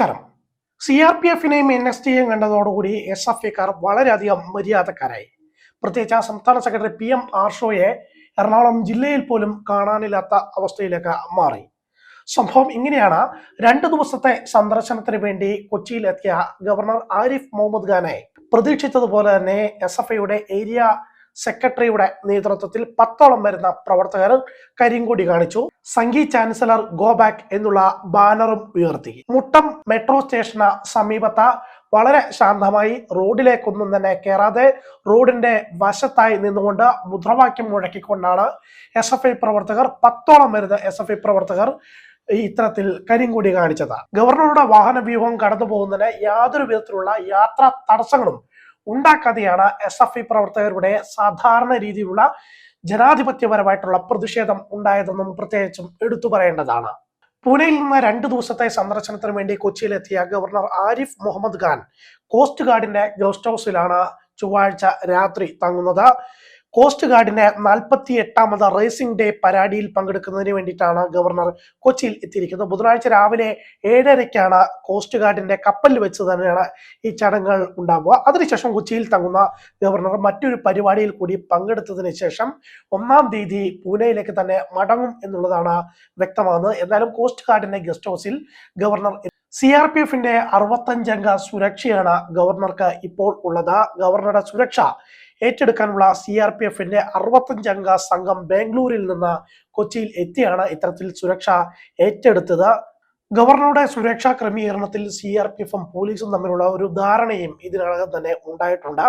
നമസ്കാരം. C R P എഫിനെയും N S ടിയെയും കണ്ടതോടുകൂടി എസ് എഫ് ഐക്കാർ വളരെയധികം മര്യാദക്കാരായി. പ്രത്യേകിച്ച് ആ സംസ്ഥാന സെക്രട്ടറി പി എം ആർഷോയെ എറണാകുളം ജില്ലയിൽ പോലും കാണാനില്ലാത്ത അവസ്ഥയിലേക്ക് മാറി. സംഭവം ഇങ്ങനെയാണ്. രണ്ട് ദിവസത്തെ സന്ദർശനത്തിന് വേണ്ടി കൊച്ചിയിലെത്തിയ ഗവർണർ ആരിഫ് മുഹമ്മദ് ഖാനെ പ്രതീക്ഷിച്ചതുപോലെ തന്നെ എസ് എഫ് ഐയുടെ ഏരിയ സെക്രട്ടറിയുടെ നേതൃത്വത്തിൽ പത്തോളം വരുന്ന പ്രവർത്തകർ കരിങ്കൊടി കാണിച്ചു. സംഗീ ചാൻസലർ ഗോ ബാക്ക് എന്നുള്ള ബാനറും ഉയർത്തി. മുട്ടം മെട്രോ സ്റ്റേഷന് സമീപത്ത വളരെ ശാന്തമായി റോഡിലേക്കൊന്നും തന്നെ കയറാതെ റോഡിന്റെ വശത്തായി നിന്നുകൊണ്ട് മുദ്രാവാക്യം മുഴക്കിക്കൊണ്ടാണ് എസ് എഫ് ഐ പ്രവർത്തകർ പത്തോളം വരുന്ന എസ് എഫ് ഐ പ്രവർത്തകർ ഇത്തരത്തിൽ കരിങ്കൊടി കാണിച്ചത്. ഗവർണറുടെ വാഹന വ്യൂഹം കടന്നു പോകുന്നതിന് യാതൊരു വിധത്തിലുള്ള യാത്രാ തടസ്സങ്ങളും ഉണ്ടാക്കാതെയാണ് എസ് എഫ് ഐ പ്രവർത്തകരുടെ സാധാരണ രീതിയിലുള്ള ജനാധിപത്യപരമായിട്ടുള്ള പ്രതിഷേധം ഉണ്ടായതെന്നും പ്രത്യേകിച്ചും എടുത്തു പറയേണ്ടതാണ്. പൂനെയിൽ നിന്ന് രണ്ട് ദിവസത്തെ സന്ദർശനത്തിന് വേണ്ടി കൊച്ചിയിലെത്തിയ ഗവർണർ ആരിഫ് മുഹമ്മദ് ഖാൻ കോസ്റ്റ് ഗാർഡിന്റെ ഗസ്റ്റ് ഹൗസിലാണ് ചൊവ്വാഴ്ച രാത്രി തങ്ങുന്നത്. കോസ്റ്റ് ഗാർഡിന്റെ നാൽപ്പത്തി എട്ടാമത് റേസിംഗ് ഡേ പരാഡിയിൽ പങ്കെടുക്കുന്നതിന് വേണ്ടിയിട്ടാണ് ഗവർണർ കൊച്ചിയിൽ എത്തിയിരിക്കുന്നത്. ബുധനാഴ്ച രാവിലെ ഏഴരയ്ക്കാണ് കോസ്റ്റ് ഗാർഡിന്റെ കപ്പലിൽ വെച്ച് തന്നെയാണ് ഈ ചടങ്ങുകൾ ഉണ്ടാവുക. അതിനുശേഷം കൊച്ചിയിൽ തങ്ങുന്ന ഗവർണർ മറ്റൊരു പരിപാടിയിൽ കൂടി പങ്കെടുത്തതിന് ശേഷം ഒന്നാം തീയതി പൂനെയിലേക്ക് തന്നെ മടങ്ങും എന്നുള്ളതാണ് വ്യക്തമാകുന്നത്. എന്നാലും കോസ്റ്റ് ഗാർഡിന്റെ ഗസ്റ്റ് ഹൗസിൽ ഗവർണർ സി ആർ പി എഫിന്റെ അറുപത്തഞ്ചംഗ സുരക്ഷയാണ് ഗവർണർക്ക് ഇപ്പോൾ ഉള്ളത്. ഗവർണറുടെ സുരക്ഷ ഏറ്റെടുക്കാനുള്ള സി ആർ പി എഫിന്റെ അറുപത്തഞ്ചംഗ സംഘം ബാംഗ്ലൂരിൽ നിന്ന് കൊച്ചിയിൽ എത്തിയാണ് ഇത്തരത്തിൽ സുരക്ഷ ഏറ്റെടുത്തത്. ഗവർണറുടെ സുരക്ഷാ ക്രമീകരണത്തിൽ സി ആർ പി എഫും പോലീസും തമ്മിലുള്ള ഒരു ധാരണയും ഇതിനകം തന്നെ ഉണ്ടായിട്ടുണ്ട്.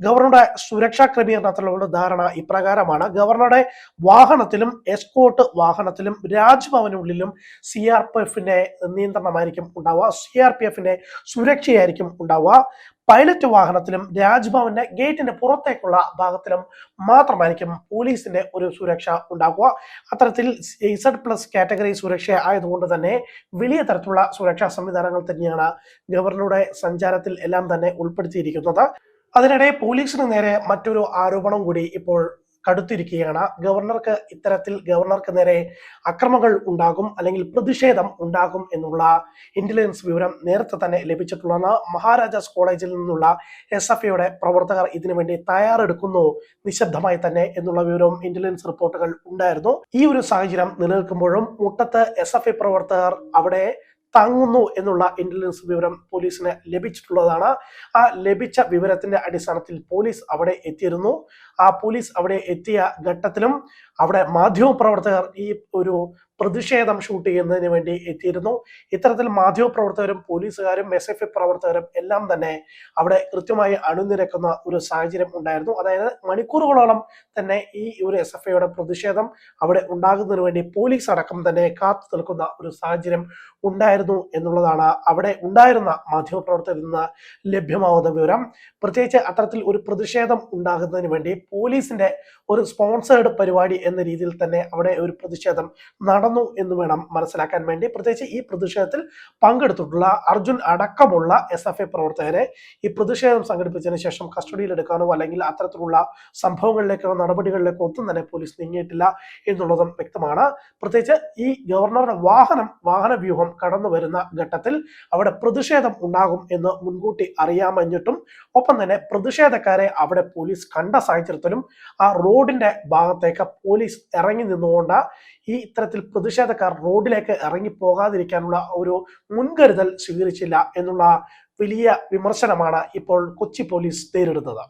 ഗവർണറുടെ സുരക്ഷാ ക്രമീകരണത്തിലുള്ള ധാരണ ഇപ്രകാരമാണ്. ഗവർണറുടെ വാഹനത്തിലും എസ്കോട്ട് വാഹനത്തിലും രാജ്ഭവനുള്ളിലും സി ആർ പി എഫിന്റെ നിയന്ത്രണമായിരിക്കും ഉണ്ടാവുക. സി ആർ പി എഫിന്റെ സുരക്ഷയായിരിക്കും ഉണ്ടാവുക. പൈലറ്റ് വാഹനത്തിലും രാജ്ഭവന്റെ ഗേറ്റിന്റെ പുറത്തേക്കുള്ള ഭാഗത്തിലും മാത്രമായിരിക്കും പോലീസിന്റെ ഒരു സുരക്ഷ ഉണ്ടാക്കുക അത്തരത്തിൽ ഇസഡ് പ്ലസ് കാറ്റഗറി സുരക്ഷ ആയതുകൊണ്ട് തന്നെ വലിയ തരത്തിലുള്ള സുരക്ഷാ സംവിധാനങ്ങൾ തന്നെയാണ് ഗവർണറുടെ സഞ്ചാരത്തിൽ എല്ലാം തന്നെ ഉൾപ്പെടുത്തിയിരിക്കുന്നത്. അതിനിടെ പോലീസിന് നേരെ മറ്റൊരു ആരോപണം കൂടി ഇപ്പോൾ കടുത്തിരിക്കുകയാണ്. ഗവർണർക്ക് ഇത്തരത്തിൽ ഗവർണർക്ക് നേരെ അക്രമങ്ങൾ ഉണ്ടാകും അല്ലെങ്കിൽ പ്രതിഷേധം ഉണ്ടാകും എന്നുള്ള ഇന്റലിജൻസ് വിവരം നേരത്തെ തന്നെ ലഭിച്ചിട്ടുള്ളതാണ്. മഹാരാജാസ് കോളേജിൽ നിന്നുള്ള എസ് എഫ് ഐയുടെ പ്രവർത്തകർ ഇതിനുവേണ്ടി തയ്യാറെടുക്കുന്നു നിശബ്ദമായി തന്നെ എന്നുള്ള വിവരവും ഇന്റലിജൻസ് റിപ്പോർട്ടുകൾ ഉണ്ടായിരുന്നു. ഈ ഒരു സാഹചര്യം നിലനിൽക്കുമ്പോഴും മുട്ടത്ത് എസ് പ്രവർത്തകർ അവിടെ തങ്ങുന്നു എന്നുള്ള ഇന്റലിജൻസ് വിവരം പോലീസിന് ലഭിച്ചിട്ടുള്ളതാണ്. ആ ലഭിച്ച വിവരത്തിന്റെ അടിസ്ഥാനത്തിൽ പോലീസ് അവിടെ എത്തിയിരുന്നു. ആ പോലീസ് അവിടെ എത്തിയ ഘട്ടത്തിലും അവിടെ മാധ്യമ പ്രവർത്തകർ ഈ ഒരു പ്രതിഷേധം ഷൂട്ട് ചെയ്യുന്നതിന് വേണ്ടി എത്തിയിരുന്നു. ഇത്തരത്തിൽ മാധ്യമപ്രവർത്തകരും പോലീസുകാരും എസ് എഫ് പ്രവർത്തകരും എല്ലാം തന്നെ അവിടെ കൃത്യമായി അണിനിരക്കുന്ന ഒരു സാഹചര്യം ഉണ്ടായിരുന്നു. അതായത് മണിക്കൂറുകളോളം തന്നെ ഈ ഒരു എസ് എഫ് ഐയുടെ പ്രതിഷേധം അവിടെ ഉണ്ടാകുന്നതിന് വേണ്ടി പോലീസ് അടക്കം തന്നെ കാത്തു നിൽക്കുന്ന ഒരു സാഹചര്യം ഉണ്ടായിരുന്നു എന്നുള്ളതാണ് അവിടെ ഉണ്ടായിരുന്ന മാധ്യമപ്രവർത്തകരിൽ നിന്ന് ലഭ്യമാവുന്ന വിവരം. പ്രത്യേകിച്ച് അത്തരത്തിൽ ഒരു പ്രതിഷേധം ഉണ്ടാകുന്നതിന് വേണ്ടി പോലീസിന്റെ ഒരു സ്പോൺസേർഡ് പരിപാടി എന്ന രീതിയിൽ തന്നെ അവിടെ ഒരു പ്രതിഷേധം നടന്നു. എന്ന് വേണം മനസ്സിലാക്കാൻ വേണ്ടി. പ്രത്യേകിച്ച് ഈ പ്രതിഷേധത്തിൽ പങ്കെടുത്തിട്ടുള്ള അർജുൻ അടക്കമുള്ള എസ് എഫ് പ്രവർത്തകരെ ഈ പ്രതിഷേധം സംഘടിപ്പിച്ചതിന് ശേഷം കസ്റ്റഡിയിൽ എടുക്കാനോ അല്ലെങ്കിൽ അത്തരത്തിലുള്ള സംഭവങ്ങളിലേക്കോ നടപടികളിലേക്കോ ഒന്നും തന്നെ പോലീസ് നീങ്ങിയിട്ടില്ല എന്നുള്ളതും വ്യക്തമാണ്. പ്രത്യേകിച്ച് ഈ ഗവർണറുടെ വാഹനം വാഹന വ്യൂഹം കടന്നു വരുന്ന ഘട്ടത്തിൽ അവിടെ പ്രതിഷേധം ഉണ്ടാകും എന്ന് മുൻകൂട്ടി അറിയാമഞ്ഞിട്ടും ഒപ്പം തന്നെ പ്രതിഷേധക്കാരെ അവിടെ പോലീസ് കണ്ട സാഹചര്യത്തിലും ആ റോഡിന്റെ ഭാഗത്തേക്ക് പോലീസ് ഇറങ്ങി നിന്നുകൊണ്ട് ഈ ഇത്തരത്തിൽ പ്രതിഷേധക്കാർ റോഡിലേക്ക് ഇറങ്ങി പോകാതിരിക്കാനുള്ള ഒരു മുൻകരുതൽ സ്വീകരിച്ചില്ല എന്നുള്ള വലിയ വിമർശനമാണ് ഇപ്പോൾ കൊച്ചി പോലീസ് നേരിടുന്നത്.